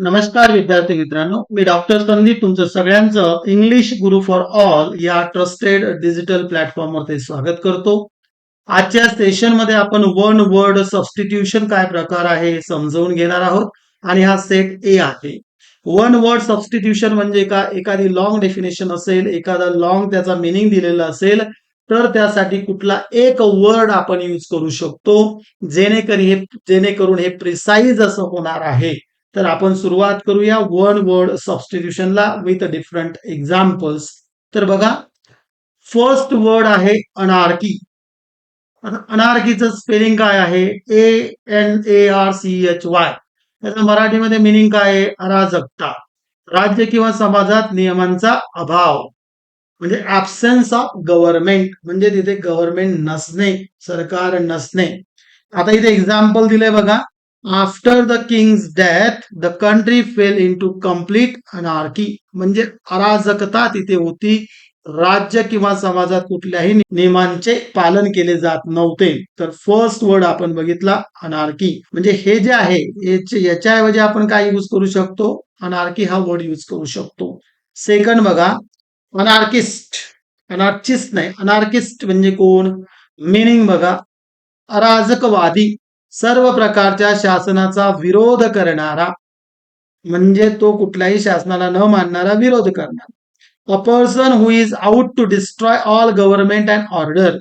नमस्कार विद्यार्थी मित्रांनो मी डॉक्टर संदीप तुमचं सगळ्यांचं इंग्लिश गुरु फॉर ऑल या ट्रस्टेड डिजिटल प्लॅटफॉर्मवरती स्वागत करतो. आजच्या सेशनमध्ये आपण वन वर्ड सबस्टिट्यूशन काय प्रकार आहे हे समजवून घेणार आहोत आणि हा सेट ए आहे. वन वर्ड सबस्टिट्यूशन म्हणजे का? एखादी लॉंग डेफिनेशन असेल एखादा लॉंग त्याचा मिनिंग दिलेला असेल तर त्यासाठी कुठला एक वर्ड आपण यूज करू शकतो जेणेकरून हे जेणेकरून हे प्रिसाईज असं होणार आहे. तर आपण सुरुवात करूया वन वर्ड सबस्टिट्युशनला विथ डिफरंट एक्झाम्पल्स तर बघा फर्स्ट वर्ड आहे अनार्की अनार्कीचं स्पेलिंग काय आहे? A N A R C H Y त्याचं मराठीमध्ये मिनिंग काय आहे? अराजकता. राज्य किंवा समाजात नियमांचा अभाव. म्हणजे ऍबसेन्स ऑफ गव्हर्नमेंट म्हणजे तिथे गव्हर्नमेंट नसणे सरकार नसणे. आता इथे एक्झाम्पल दिले बघा. After the king's death the country fell into complete anarchy म्हणजे अराजकता तिथे होती. राज्य किंवा समाजात कुठल्याही नियमांचे पालन केले जात नव्हते. तर फर्स्ट वर्ड आपण बघितला अनार्की म्हणजे हे जे आहे याच्याऐवजी आपण काय यूज करू शकतो? अनार्की हा वर्ड यूज करू शकतो. सेकंड बघा अनार्किस्ट अनार्चिस्ट नाही. अनार्किस्ट म्हणजे कोण? मिनिंग बघा अराजकवादी. सर्व प्रकारच्या शासनाचा विरोध करणारा म्हणजे तो कुठल्याही शासनाला न मानणारा विरोध करणारा. A person who is out to destroy all government and order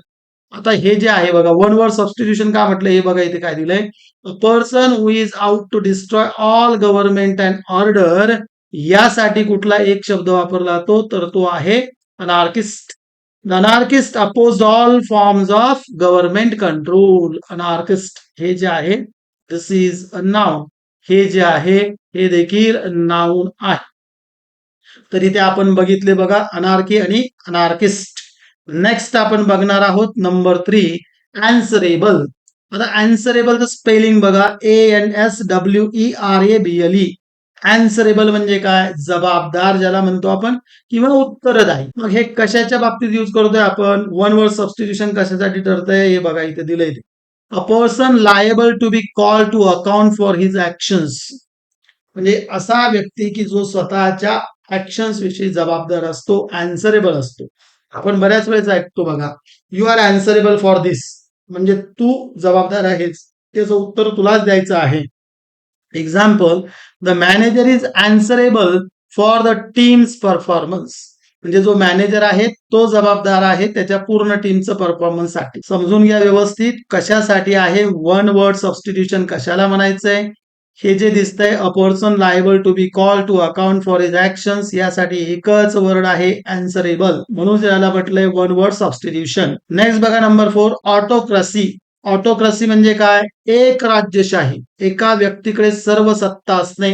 आता हे जे आहे बघा वन वर्ड सबस्टिट्यूशन का म्हटलं? हे बघा इथे काय दिलंय. A person who is out to destroy all government and order यासाठी कुठला एक शब्द वापरला जातो तर तो आहे anarchist anarchist oppose all forms of government control anarchist हे जे आहे दिस इज अ नाउन हे जे आहे हे देखील नाउन आहे. तर इथे आपण बघितले बघा अनार्की आणि अनार्किस्ट नेक्स्ट आपण बघणार आहोत नंबर थ्री अँसरेबल आता अँसरेबलचं स्पेलिंग बघा A N S W E R A B L E answerable म्हणजे काय? जबाबदार ज्याला म्हणतो आपण किंवा उत्तरदायी. मग हे कशाच्या बाबतीत युज करतोय आपण? वन वर्ड सबस्टिट्युशन कशासाठी ठरतंय? हे बघा इथे दिलंय ते. A person liable to be call to account for his actions म्हणजे असा व्यक्ती की जो स्वतःच्या ऍक्शन्स विषयी जबाबदार असतो अँसरेबल असतो. आपण बऱ्याच वेळेस ऐकतो बघा you are answerable for this म्हणजे तू जबाबदार आहेस. त्याचं उत्तर तुलाच द्यायचं आहे. Example the manager is answerable for the team's performance म्हणजे जो मॅनेजर आहे तो जबाबदार आहे त्याच्या पूर्ण टीमचं परफॉर्मन्ससाठी. समजून घ्या व्यवस्थित कशासाठी आहे वन वर्ड सबस्टिट्यूशन कशाला म्हणायचंय? हे जे दिसतंय a person liable to be call to account for his action यासाठी एकच वर्ड आहे अँसरेबल म्हणून त्याला म्हटलंय वन वर्ड सबस्टिट्यूशन नेक्स्ट बघा नंबर फोर ऑटोक्रसी ऑटोक्रसी म्हणजे काय? एक राज्यशाही. एका व्यक्तीकडे सर्व सत्ता असणे.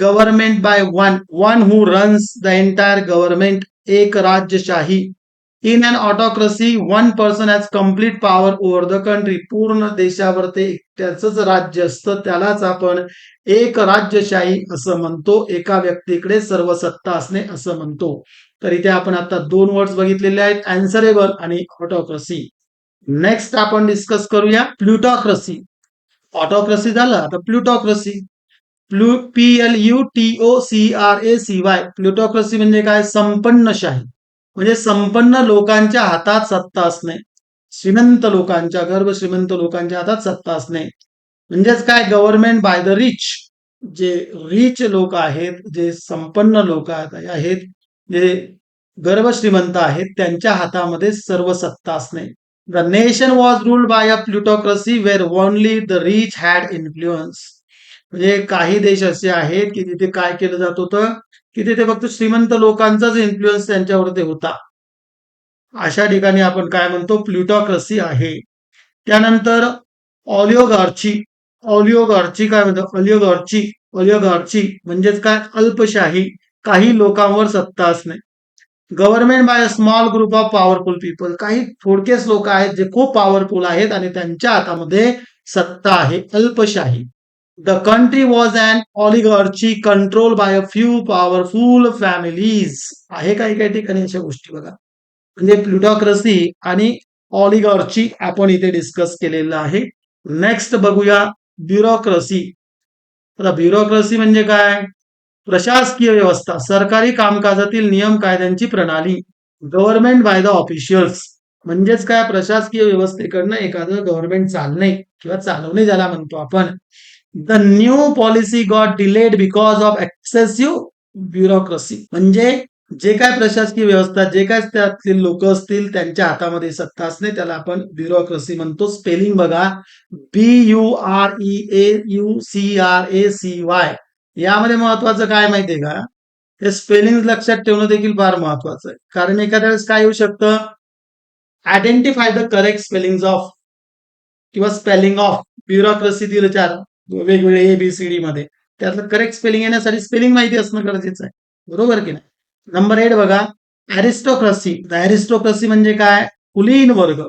Government by one one who runs the entire government एक राज्यशाही. In an autocracy one person has complete power over the country पूर्ण देशावर ते त्याच राज्य असतं. त्यालाच आपण एक राज्यशाही असं म्हणतो. एका व्यक्तीकडे सर्व सत्ता असणे असं म्हणतो. तर इथे आपण आता दोन वर्ड्स बघितलेले आहेत. अँसरेबल आणि ऑटोक्रसी नेक्स्ट आपण डिस्कस करूया प्लुटॉक्रसी ऑटोक्रसी झालं आता plutocracy प्लू P L U T O C R A C Y plutocracy म्हणजे काय? संपन्नशाही म्हणजे संपन्न लोकांच्या हातात सत्ता असणे. श्रीमंत लोकांच्या गर्भ श्रीमंत लोकांच्या हातात सत्ता असणे. म्हणजेच काय? गव्हर्नमेंट बाय द रिच जे रिच लोक आहेत जे संपन्न लोक आहेत जे गर्भ श्रीमंत आहेत त्यांच्या हातामध्ये सर्व सत्ता असणे. The nation was ruled by a plutocracy where only the rich had influence म्हणजे काही देश असे आहेत की तिथे काय केलं जात होतं? की तिथे फक्त श्रीमंत लोकांचाच इन्फ्लुअन्स त्यांच्यावरती होता. अशा ठिकाणी आपण काय म्हणतो? प्लुटोक्रसी आहे. त्यानंतर ऑलिओगार्ची ऑलिओगार्ची काय म्हणतो? ऑलिओगार्ची ऑलिओगार्ची म्हणजेच काय? अल्पशाही. काही लोकांवर सत्ता असणे. Government by a small group of powerful people. काही थोडकेच लोक आहेत जे खूप पॉवरफुल आहेत आणि त्यांच्या हातामध्ये सत्ता आहे अल्पशाही. The country was and oligarchy control by a few powerful families. आहे काही काही ठिकाणी अशा गोष्टी बघा. म्हणजे प्लुटॉक्रसी आणि ऑलिगॉर्ची आपण इथे डिस्कस केलेलं आहे. नेक्स्ट बघूया ब्युरोक्रसी. आता ब्युरोक्रसी म्हणजे काय? प्रशासकीय व्यवस्था सरकारी कामकाजातील नियम कायद्यांची प्रणाली गव्हर्नमेंट बाय द ऑफिशियल्स म्हणजेच काय? प्रशासकीय व्यवस्थेकडनं एखादं गव्हर्नमेंट चालणे किंवा चालवणे ज्याला म्हणतो आपण. The new policy got delayed because of excessive bureaucracy म्हणजे जे काय प्रशासकीय व्यवस्था जे काय त्यातील लोक असतील त्यांच्या हातामध्ये सत्ता असणे त्याला आपण ब्युरोक्रसी म्हणतो. स्पेलिंग बघा. B U R E A U C R A C Y यामध्ये महत्वाचं काय माहितीये का? ते स्पेलिंग लक्षात ठेवणं देखील फार महत्वाचं आहे. कारण एखाद्या वेळेस काय येऊ शकतं? Identify the correct spelling of किंवा स्पेलिंग ऑफ ब्युरोक्रेसीतील चार वेगवेगळे एबीसीडी मध्ये. त्यातलं करेक्ट स्पेलिंग येण्यासाठी स्पेलिंग माहिती असणं गरजेचं आहे. बरोबर की नाही? नंबर एट बघा. अरिस्टोक्रसी अरिस्टोक्रसी म्हणजे काय? कुलीन वर्ग.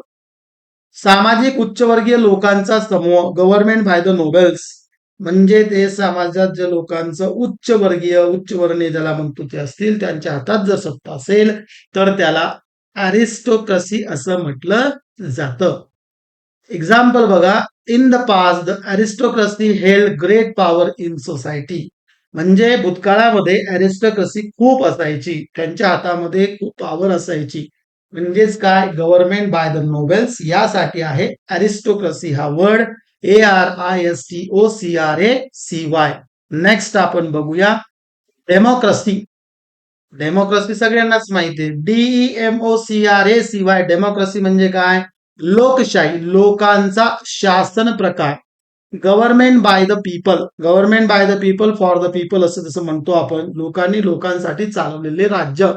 सामाजिक उच्चवर्गीय लोकांचा समूह. गव्हर्नमेंट बाय द नोबेल्स म्हणजे ते समाजात ज्या लोकांचं उच्च वर्गीय उच्च वर्णीय ज्याला म्हणतो ते असतील त्यांच्या हातात जर सत्ता असेल तर त्याला अरिस्टोक्रसी असं म्हटलं जातं. एक्झाम्पल बघा in the past the aristocracy held great power in society म्हणजे भूतकाळामध्ये अरिस्टोक्रसी खूप असायची. त्यांच्या हातामध्ये खूप पॉवर असायची. म्हणजेच काय? गव्हर्नमेंट बाय द नोबेल्स यासाठी आहे अरिस्टोक्रसी हा word A R I S T O C R A C Y next आपण बघूया डेमोक्रसी डेमोक्रसी सगळ्यांनाच माहिती आहे. D E M O C R A C Y democracy म्हणजे काय? लोकशाही लोकांचा शासन प्रकार. Government by the people government by the people for the people असं जसं म्हणतो आपण. लोकांनी लोकांसाठी चालवलेले राज्य.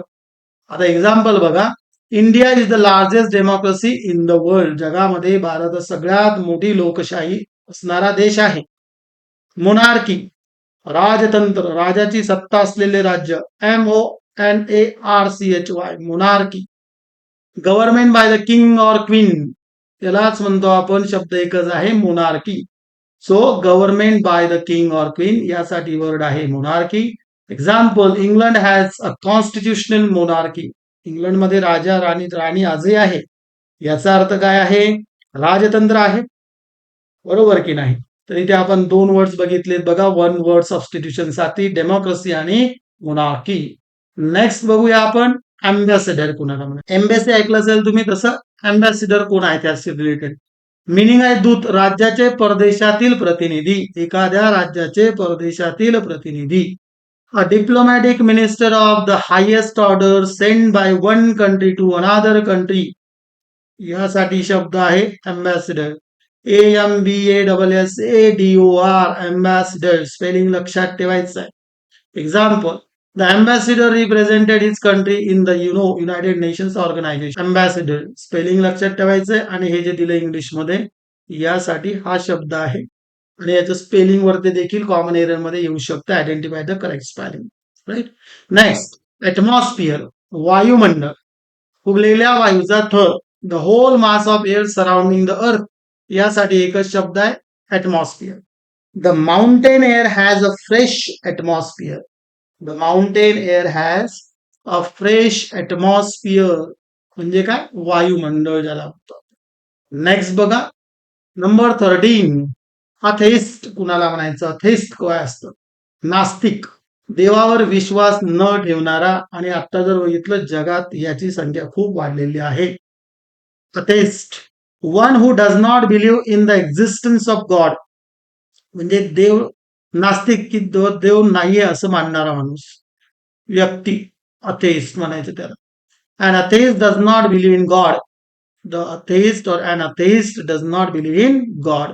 आता एक्झाम्पल बघा. India is the largest democracy in the world जगामध्ये भारत सगळ्यात मोठी लोकशाही असणारा देश आहे. मोनार्की राजतंत्र राजाची सत्ता असलेले राज्य M O N A R C H Y monarchy government by the king or queen त्यालाच म्हणतो आपण शब्द एकच आहे monarchy so government by the king or queen यासाठी वर्ड आहे monarchy example England has a constitutional monarchy इंग्लंडमध्ये राजा राणी राणी आजही आहे. याचा अर्थ काय आहे? राजतंत्र आहे. बरोबर की नाही? तर इथे आपण दोन वर्ड्स बघितले बघा. वन वर्ड सबस्टिट्युशनसाठी डेमोक्रेसी आणि मोनार्की नेक्स्ट बघूया आपण अँबॅसेडर कुणाला म्हणजे एम्बेसी ऐकलं असेल तुम्ही तसं? अँबॅसिडर कोण आहे त्याशी रिलेटेड मिनिंग आहे दूत राज्याचे परदेशातील प्रतिनिधी. एखाद्या राज्याचे परदेशातील प्रतिनिधी. A diplomatic minister of the highest order sent by one country to another country यासाठी शब्द आहे ambassador A M B A double S A D O R ambassador spelling लक्षात ठेवायचं आहे example the ambassador represented his country in the UNO United Nations Organization ambassador spelling लक्षात ठेवायचं आहे आणि हे जे दिलं इंग्लिशमध्ये यासाठी हा शब्द आहे. आणि याचं स्पेलिंग वरती देखील कॉमन एरियरमध्ये येऊ शकतं identify the correct spelling right next atmosphere वायुमंडळ. फुगलेल्या वायूचा थर the whole mass of air surrounding the earth यासाठी एकच शब्द आहे atmosphere the mountain air has a fresh atmosphere the mountain air has a fresh atmosphere म्हणजे काय? वायुमंडळ ज्याला म्हणतो नेक्स्ट बघा. नंबर थर्टीन अथेस्ट कुणाला म्हणायचं? अथेस्ट काय असतं? नास्तिक. देवावर विश्वास न ठेवणारा आणि आता जर बघितलं जगात याची संख्या खूप वाढलेली आहे. Atheist one who does not believe in the existence of God म्हणजे देव नास्तिक की देव देव नाहीये असं मानणारा माणूस. व्यक्ती. अथेस्ट म्हणायचं त्याला. And atheist does not believe in God the atheist or and atheist does not believe in God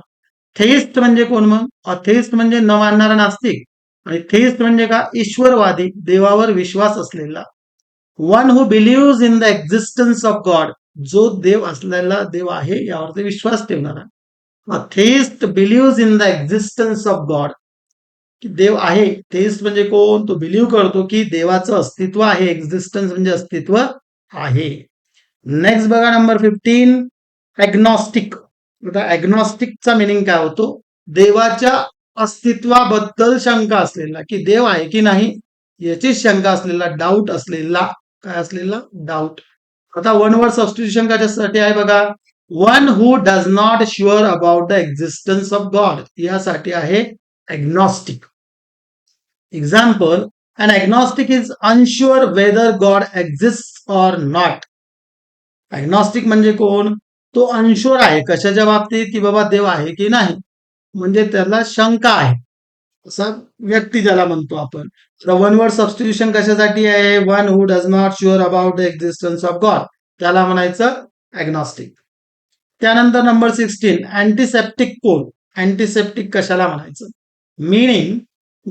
theist म्हणजे कोण मग? अथेस्ट म्हणजे न मानणारा नास्तिक. आणि थेस्ट म्हणजे का? ईश्वरवादी देवावर विश्वास असलेला. One who believe in the existence of God जो देव असलेला देव आहे यावरती विश्वास ठेवणारा. Theist believe in the existence of God की देव आहे. थेस्ट म्हणजे कोण? तो बिलीव्ह करतो की देवाचं अस्तित्व आहे. एक्झिस्टन्स म्हणजे अस्तित्व आहे. नेक्स्ट बघा नंबर फिफ्टीन ॲग्नॉस्टिक आता अॅग्नॉस्टिकचा मिनिंग काय होतो? देवाच्या अस्तित्वाबद्दल शंका असलेला. की देव आहे की नाही याचीच शंका असलेला डाऊट असलेला. काय असलेला? डाऊट आता वन वर्ड सबस्टिट्यूशन कशासाठी आहे बघा? One who does not sure about the existence of God यासाठी आहे agnostic. Example and agnostic is unsure whether God exist or not Agnostic म्हणजे कोण? तो अनशोर आहे. कशाच्या बाबतीत की बाबा देव आहे की नाही? म्हणजे त्याला शंका आहे. असा व्यक्ती ज्याला म्हणतो आपण. वन वर्ड सबस्टिट्यूशन कशासाठी आहे? One who does not sure about the existence of God त्याला म्हणायचं अग्नॉस्टिक त्यानंतर नंबर सिक्स्टीन अँटीसेप्टिक कोण? अँटीसेप्टिक कशाला म्हणायचं? मिनिंग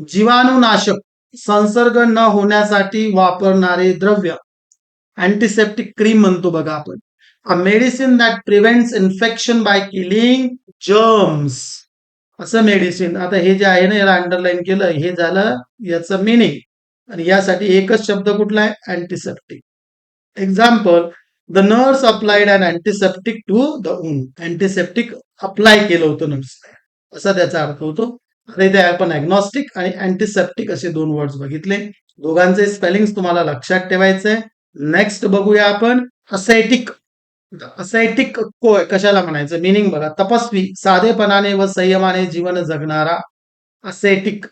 जीवाणुनाशक संसर्ग न होण्यासाठी वापरणारे द्रव्य. अँटीसेप्टिक क्रीम म्हणतो बघा आपण. A medicine that prevents infection by killing germs असं मेडिसिन आता हे जे आहे ना याला अंडरलाईन केलं हे झालं याचं मिनिंग आणि यासाठी एकच शब्द कुठला आहे? Antiseptic example the nurse applied and antiseptic to the wound antiseptic apply केलं होतं नर्स असा त्याचा अर्थ होतो. आता इथे आपण अग्नॉस्टिक आणि अँटीसेप्टिक असे दोन वर्ड्स बघितले. दोघांचे स्पेलिंग तुम्हाला लक्षात ठेवायचे नेक्स्ट बघूया आपण असैटिक कोय कशाला म्हणायचं? मिनिंग बघा तपस्वी साधेपणाने व संयमाने जीवन जगणारा ascetic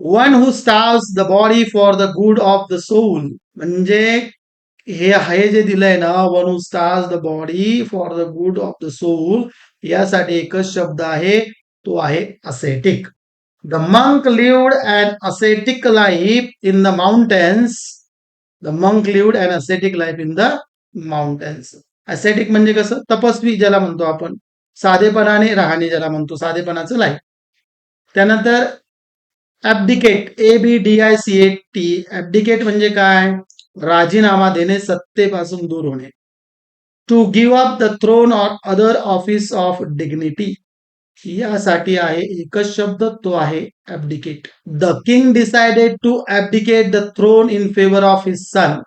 one who starves the body for the good of the soul म्हणजे हे हे जे दिलंय ना one who starves the body for the good of the soul यासाठी एकच शब्द आहे तो आहे ascetic the monk lived and ascetic life in the mountains the monk lived and ascetic life in the mountains ascetic म्हणजे कसं? तपस्वी ज्याला म्हणतो आपण साधेपणाने राहणे ज्याला म्हणतो साधेपणाचं लाईफ त्यानंतर abdicate A B D I C A T abdicate म्हणजे काय? राजीनामा देणे सत्तेपासून दूर होणे. To give up the throne or other office of dignity यासाठी आहे एकच शब्द तो आहे abdicate the king decided to abdicate the throne in favour of his son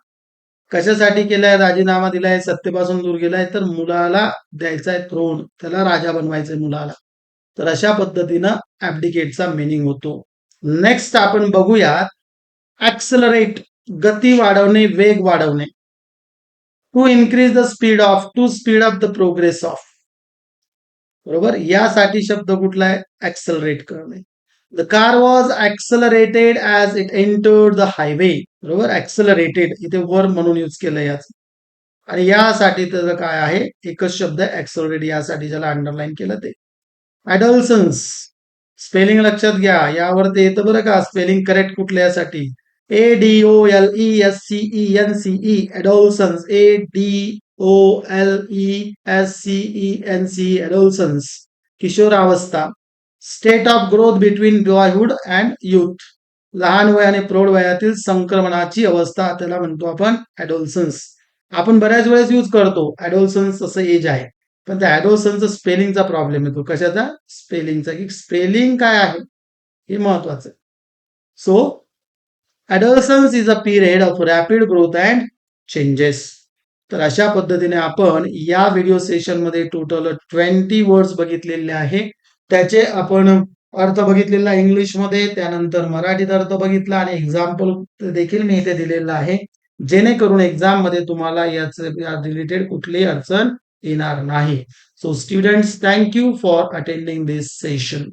कशासाठी केलाय? राजीनामा दिलाय सत्तेपासून दूर गेलाय तर मुलाला द्यायचा आहे थ्रोन त्याला राजा बनवायचंय मुलाला. तर अशा पद्धतीनं ऍब्डिकेटचा मिनिंग होतो. नेक्स्ट आपण बघूयात ऍक्सलरेट गती वाढवणे वेग वाढवणे. To increase the speed of to speed of the progress of बरोबर? यासाठी शब्द कुठला आहे? ऍक्सलरेट करणे. The car was accelerated as it entered the highway बरोबर? ऍक्सलरेटेड इथे वर म्हणून यूज केलं याच. आणि यासाठी त्याचं काय आहे? एकच शब्द ऍक्सलरेट यासाठी ज्याला अंडरलाईन केलं ते. ऍडल्सन्स स्पेलिंग लक्षात घ्या. यावर ते येतं बरं का? स्पेलिंग करेक्ट कुठल्यासाठी A D O L E S C E N C E adolescence A D O L E S C E N C adolescence किशोरावस्था state of growth between boyhood and youth लहान वय आणि प्रौढ वयातील संक्रमणाची अवस्था त्याला म्हणतो आपण ऍडोल्सन्स आपण बऱ्याच वेळेस यूज करतो ऍडोल्सन्स असं एज आहे. पण त्या ऍडोल्सनचा स्पेलिंगचा प्रॉब्लेम येतो. कशाचा? स्पेलिंगचा की स्पेलिंग काय आहे? हे महत्वाचं. So adolescence is a period of rapid growth and changes तर अशा पद्धतीने आपण या व्हिडिओ सेशनमध्ये टोटल ट्वेंटी वर्ड्स बघितलेले आहे. त्याचे आपण अर्थ बघितलेला इंग्लिशमध्ये त्यानंतर मराठीत अर्थ बघितला आणि एक्झाम्पल देखील मी इथे दिलेला आहे. जेणेकरून एक्झाममध्ये तुम्हाला याच रिलेटेड कुठलीही अडचण येणार नाही. So students thank you for attending this session